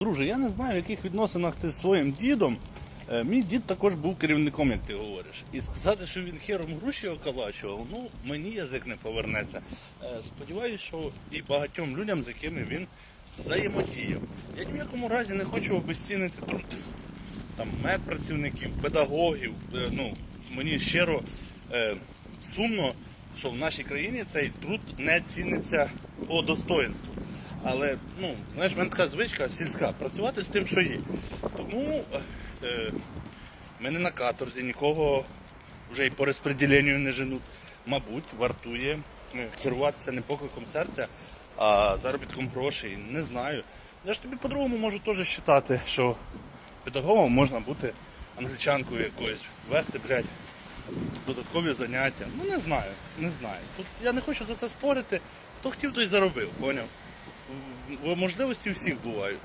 Друже, я не знаю, в яких відносинах ти зі своїм дідом. Е, Мій дід також був керівником, як ти говориш. І сказати, що він хером гроші околачував, ну мені язик не повернеться. Е, Сподіваюсь, що і багатьом людям, з якими він взаємодіяв. Я ні в якому разі не хочу обезцінити труд там медпрацівників, педагогів. Е, Ну, мені щиро е, сумно, що в нашій країні цей труд не ціниться по достоинству. Але ну, знаєш, в мене така звичка сільська працювати з тим, що є. Тому е, ми не на каторзі, нікого вже і по розподіленню не женуть. Мабуть, вартує е, керуватися не покликом серця, а заробітком грошей. Не знаю. Я ж тобі по-другому можу теж вважати, що педагогом можна бути англічанкою якоюсь, вести, блядь, додаткові заняття. Ну не знаю, не знаю. Тут я не хочу за це спорити. Хто хотів, той заробив, поняв? Можливості всіх бувають.